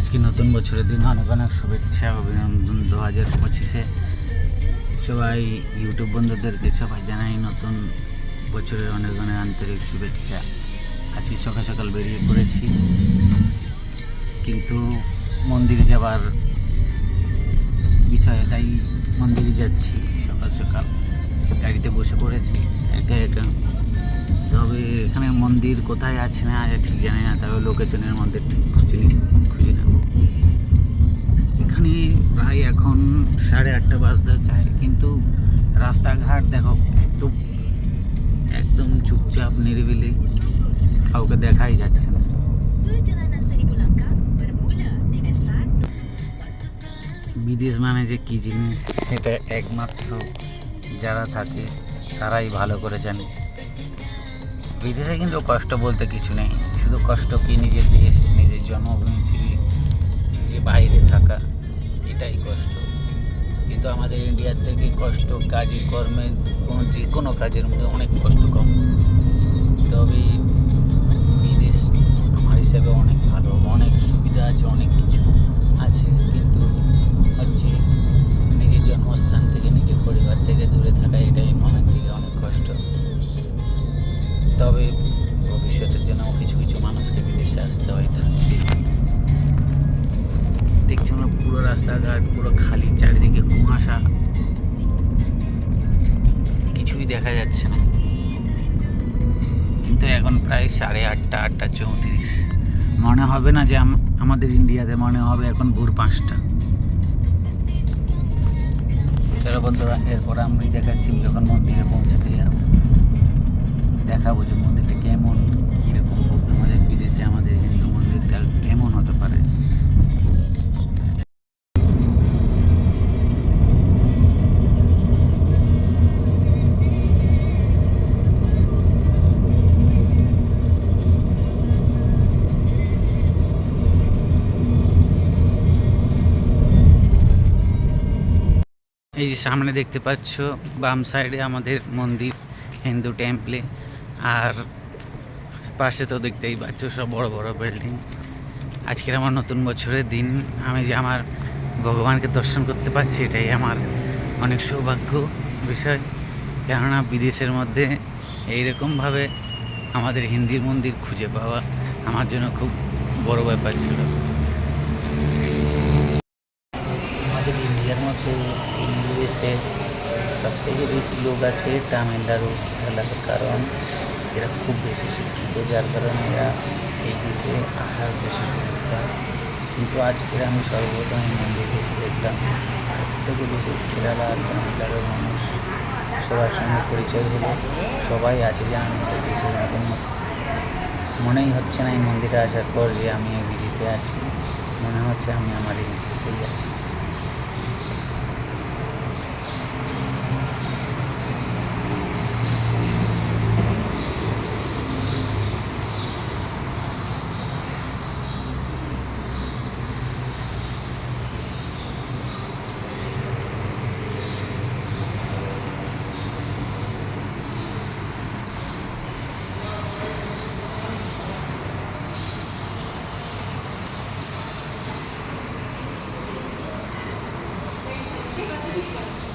আজকে নতুন বছরের দিন অনেক অনেক শুভেচ্ছা, অভিনন্দন দু হাজার পঁচিশে। সবাই ইউটিউব বন্ধুদেরকে সবাই জানাই নতুন বছরের অনেক অনেক আন্তরিক শুভেচ্ছা। আজকে সকাল সকাল বেরিয়ে পড়েছি, কিন্তু মন্দিরে যাবার বিষয়ে তাই মন্দিরে যাচ্ছি সকাল সকাল। গাড়িতে বসে পড়েছি, একা একা তবে এখানে মন্দির কোথায় আছে না আছে ঠিক জানি না, তবে লোকেশনের মধ্যে ঠিক খুঁজে নি, খুঁজে নেব। এখানে প্রায় এখন সাড়ে আটটা বাজতে চায়, কিন্তু রাস্তাঘাট দেখো একদম একদম চুপচাপ, নিরিবিলি, কাউকে দেখাই যাচ্ছে না। বিদেশ মানে যে কী জিনিস, সেটা একমাত্র যারা থাকে, তারাই ভালো করে জানে। বিদেশে কিন্তু কষ্ট বলতে কিছু নেই। শুধু কষ্ট কি নিজের দেশ, নিজের জন্মভূমি, যে বাইরে থাকা, এটাই কষ্ট। কিন্তু আমাদের ইন্ডিয়ার থেকে কষ্ট কাজে, কর্মে, কোনো যে কোনো কাজের মধ্যে অনেক কষ্ট কম। তবে বিদেশ আমার হিসাবে অনেক পুরো রাস্তাঘাট, পুরো খালি চারিদিকে কুয়াশা। কিছুই দেখা যাচ্ছে না। কিন্তু এখন প্রায় সাড়ে আটটা আটটা চৌত্রিশ। মনে হবে না যে আম- আমাদের ইন্ডিয়াতে, মনে হবে এখন ভোর পাঁচটা। বন্ধুরা, এরপর আমি দেখাচ্ছি যখন মন্দিরে পৌঁছাতে সামনে দেখতে পাচ্ছ বাম সাইডে আমাদের মন্দির, হিন্দু টেম্পলে আর পাশে তো দেখতেই পাচ্ছ সব বড় বড় বিল্ডিং আজকের আমার নতুন বছরের দিন। আমি যে আমার ভগবানকে দর্শন করতে পারছি, এটাই আমার অনেক সৌভাগ্য বিষয়। কেননা বিদেশের মধ্যে এইরকমভাবে আমাদের হিন্দির মন্দির খুঁজে পাওয়া আমার জন্য খুব বড় ব্যাপার ছিল। আমাদের ইন্ডিয়ার মধ্যে ইংলিশে সব থেকে বেশি লোক আছে তামিলনাড়ু কেরালার কারণ এরা খুব বেশি শিক্ষিত, যার কারণে এরা এই দেশে আসার বেশি সুযোগ কিন্তু আজকে আমি সর্বপ্রথম মন্দিরে এসে দেখলাম, সব থেকে বেশি কেরালা আর তামিলনাড়ুর মানুষ সবার সঙ্গে পরিচয় হলো। সবাই আছে যে আমি দেশের মতন মনেই হচ্ছে না এই মন্দিরে আসার পর যে আমি বিদেশে আছি। মনে হচ্ছে আমি আমার ইন্ডিয়াতেই আছি। questions.